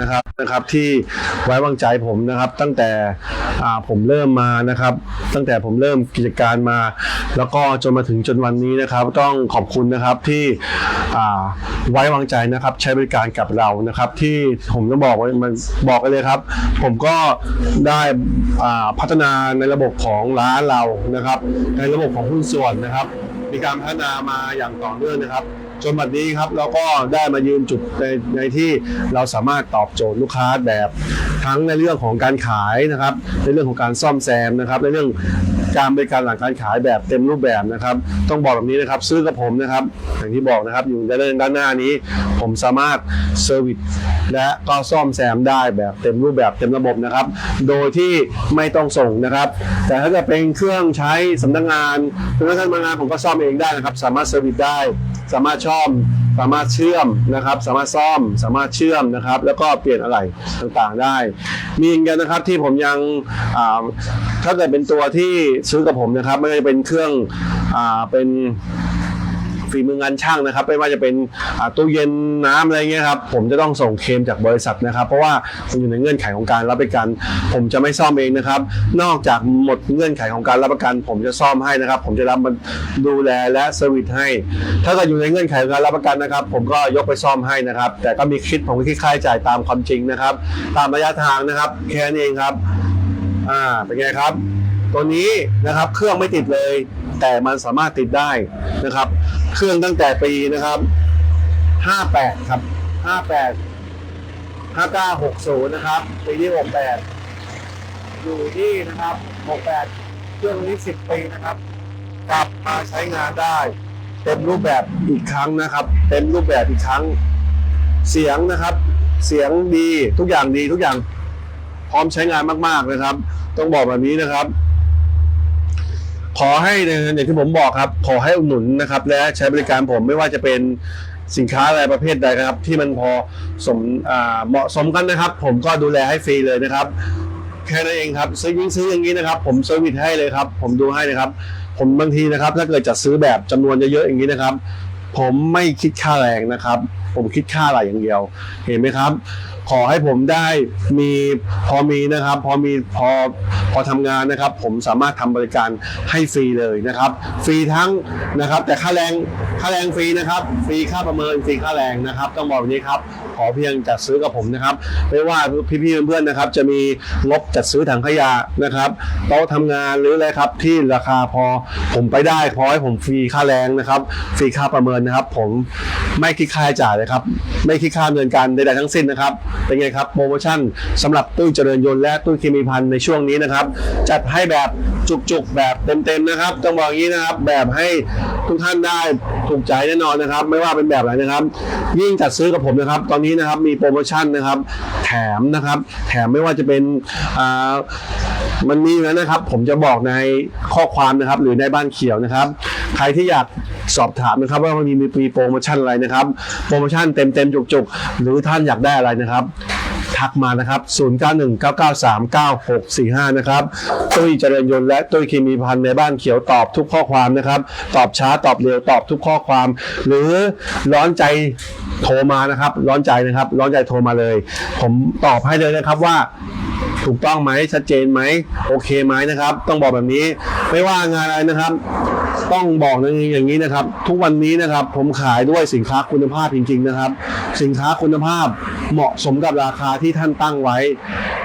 นะครับนะครับที่ไว้วางใจผมนะครับ ตั้งแต่ผมเริ่มมานะครับ ตั้งแต่ผมเริ่มกิจการมา แล้วก็จนมาถึงจนวันนี้นะครับ ต้องขอบคุณนะครับที่ไว้วางใจนะครับใช้บริการกับเรานะครับ ที่ผมต้องบอกว่ามันบอกกันเลยครับ ผมก็ได้พัฒนาในระบบของร้านเรานะครับ ในระบบของหุ้นส่วนนะครับ มีการพัฒนามาอย่างต่อเนื่องนะครับ จนบัดนี้ครับเราก็ได้มายืนจุดในในที่เราสามารถตอบโจทย์ลูกค้าแบบทั้งในเรื่องของการขายนะครับ ในเรื่องของการซ่อมแซมนะครับ ในเรื่องการบริการหลังการขายแบบเต็มรูปแบบนะครับ ต้องบอกแบบนี้นะครับ ซื้อกับผมนะครับ อย่างที่บอกนะครับอยู่ด้านด้านหน้านี้ ผมสามารถเซอร์วิส และก็ซ่อมแซมได้แบบเต็มรูปแบบเต็มระบบนะครับ โดยที่ไม่ต้องส่งนะครับ แต่ถ้าจะเป็นเครื่องใช้สำนักงานสำนักงานมางานผมก็ซ่อมเองได้นะครับ สามารถเซอร์วิสได้ สามารถช่อมสามารถเชื่อมนะครับ สามารถซ่อม สามารถเชื่อมนะครับ แล้วก็เปลี่ยนอะไรต่างๆได้ มีอีกอย่างนะครับที่ผมยังถ้าเกิดเป็นตัวที่ซื้อกับผมนะครับไม่ว่าจะเป็นเครื่องอเป็น ฝีมืองานช่างนะครับ ไม่ว่าจะเป็นอ่าตู้เย็นน้ำอะไรเงี้ยครับผมจะต้องส่งเคลมจากบริษัทนะครับ เพราะว่ามันอยู่ในเงื่อนไขของการรับประกัน ผมจะไม่ซ่อมเองนะครับ นอกจากหมดเงื่อนไขของการรับประกัน ผมจะซ่อมให้นะครับ ผมจะรับมันดูแลและเซอร์วิสให้ ถ้าเกิดอยู่ในเงื่อนไขของการรับประกันนะครับ ผมก็ยกไปซ่อมให้นะครับ แต่ก็มีคิดผมก็คิดค่าใช้จ่ายตามความจริงนะครับ ตามระยะทางนะครับแค่นี้เองครับ อ่าเป็นไงครับ ตัวนี้นะครับเครื่องไม่ติดเลย แต่มันสามารถติดได้นะครับ เครื่องตั้งแต่ปีนะครับ 58 ครับ 58 5960 นะครับ ปีที่ 68 อยู่ที่นะครับ 68 เครื่องนี้ 10 ปีนะครับ กลับมาใช้งานได้ เต็มรูปแบบอีกครั้งนะครับ เต็มรูปแบบอีกครั้ง เสียงนะครับเสียงดีทุกอย่างดีทุกอย่างพร้อมใช้งานมาก ๆ นะครับ ต้องบอกแบบนี้นะครับ ขอให้นะอย่างที่ผมบอกครับ ขอให้อุดหนุนนะครับ และใช้บริการผมไม่ว่าจะเป็นสินค้าอะไรประเภทใดนะครับ ที่มันพอสมอเหมาะสมกันนะครับ ผมก็ดูแลให้ฟรีเลยนะครับ แค่นั้นเองครับซื้อยิ่งซื้ออย่างนี้นะครับ ผมเซอร์วิสให้เลยครับ ผมดูให้เลยครับ ผมบางทีนะครับ ถ้าเกิดจะซื้อแบบจำนวนเยอะๆอย่างนี้นะครับ ผมไม่คิดค่าแรงนะครับ ผมคิดค่าอะไรอย่างเดียว เห็นไหมครับ ขอให้ผมได้มีพอมีนะครับ พอมีพอพอทำงานนะครับ ผมสามารถทำบริการให้ฟรีเลยนะครับ ฟรีทั้งนะครับ แต่ค่าแรงค่าแรงฟรีนะครับ ฟรีค่าประเมินฟรีค่าแรงนะครับ ต้องบอกแบบนี้ครับขอเพียงจัดซื้อกับผมนะครับ ไม่ว่าพี่ๆเพื่อนๆนะครับ จะมีงบจัดซื้อถังขยะนะครับโต๊ะทำงานหรืออะไรครับที่ราคาพอผมไปได้พอให้ผมฟรีค่าแรงนะครับ ฟรีค่าประเมินนะครับ ผมไม่คิดค่าใช้จ่ายเลยครับ ไม่คิดค่าดำเนินการใดๆทั้งสิ้นนะครับ เป็นไงครับโปรโมชั่นสำหรับตู้เจริญยนต์และตู้เคมีพันในช่วงนี้นะครับ จัดให้แบบจุกๆแบบเต็มๆนะครับต้องบอกอย่างนี้นะครับแบบให้ทุกท่านได้ถูกใจแน่นอนนะครับ ไม่ว่าเป็นแบบไหนนะครับ ยิ่งจัดซื้อกับผมนะครับ ตอนนี้นะครับมีโปรโมชั่นนะครับ แถมนะครับ แถมไม่ว่าจะเป็นอ่า มันมีอยู่แล้วนะครับ ผมจะบอกในข้อความนะครับ หรือในบ้านเขียวนะครับ ใครที่อยากสอบถามนะครับ ว่ามันมีมีโปรโมชั่นอะไรนะครับ โปรโมชั่นเต็มเต็มๆจุกๆหรือท่านอยากได้อะไรนะครับทักมานะครับ 0919939645 นะครับ ตุ้ยเจริญยนต์และตุ้ยเคมีพันธ์ในบ้านเขียวตอบทุกข้อความนะครับ ตอบช้าตอบเร็วตอบทุกข้อความ หรือร้อนใจโทรมานะครับ ร้อนใจนะครับ ร้อนใจโทรมาเลย ผมตอบให้เลยนะครับว่า ถูกต้องไหมชัดเจนไหมโอเคไหมนะครับ ต้องบอกแบบนี้ไม่ว่างานอะไรนะครับ ต้องบอกอย่างนี้นะครับ ทุกวันนี้นะครับผมขายด้วยสินค้าคุณภาพจริง ๆนะครับ สินค้าคุณภาพเหมาะสมกับราคาที่ท่านตั้งไว้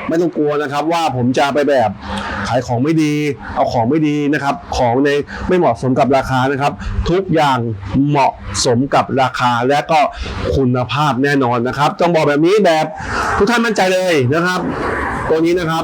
ไม่ต้องกลัวนะครับว่าผมจะไปแบบขายของไม่ดี เอาของไม่ดีนะครับ ของในไม่เหมาะสมกับราคานะครับ ทุกอย่างเหมาะสมกับราคาและก็คุณภาพแน่นอนนะครับ ต้องบอกแบบนี้แบบทุกท่านมั่นใจเลยนะครับ ตัวนี้นะครับ